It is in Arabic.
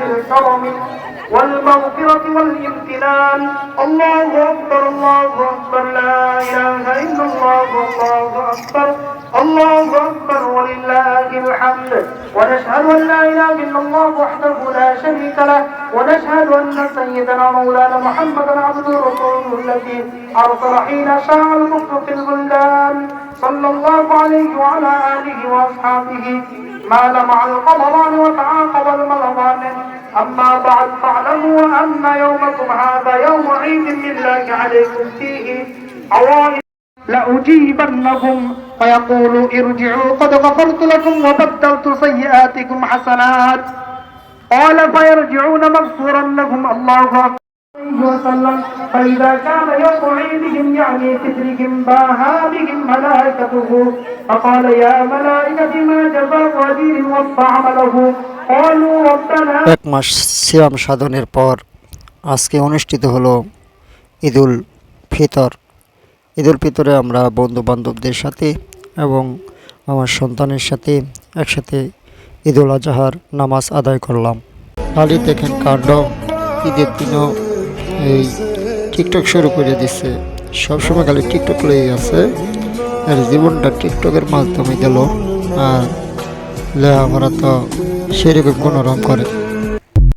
والكرم والمغفرة والامتنان. الله أكبر الله أكبر لا إله إلا الله الله أكبر الله أكبر ولله الحمد. ونشهد أن لا إله إلا الله وحده لا شريك له. ونشهد أن سيدنا مولانا محمدا عبده ورسوله الذي أرسل حين شاء الكفر في البلدان. صلى الله عليه وعلى آله وأصحابه ما لمع القمران وتعاقب الملغان. أما بعد فاعلموا أن يومكم هذا يوم عيد لله عليكم فيه عوائد لأجيبنهم. فيقول ارجعوا قد غفرت لكم وبدلت سيئاتكم حسنات. قال فيرجعون مغفورا لهم. الله عليه وسلم. فإذا كان يوم عيدهم يعني فطرهم باها بهم ملائكته. فقال يا ملائكة ما جزاء أجير وفى عمله এক মাস সিয়াম সাধনের পর আজকে অনুষ্ঠিত হলো ঈদুল ফিতর। ঈদুল ফিতরে আমরা বন্ধু বান্ধবদের সাথে এবং আমার সন্তানের সাথে একসাথে ঈদুল আজহার নামাজ আদায় করলাম। খালি দেখেন কাণ্ড, ঈদের দিনও এই টিকটক শুরু করে দিচ্ছে সবসময় খালি টিকটক লেগে আছে। আর জীবনটা টিকটকের মাধ্যমে গেল। আর লেখাপড়া তো সেরকম কোনো রকম করে।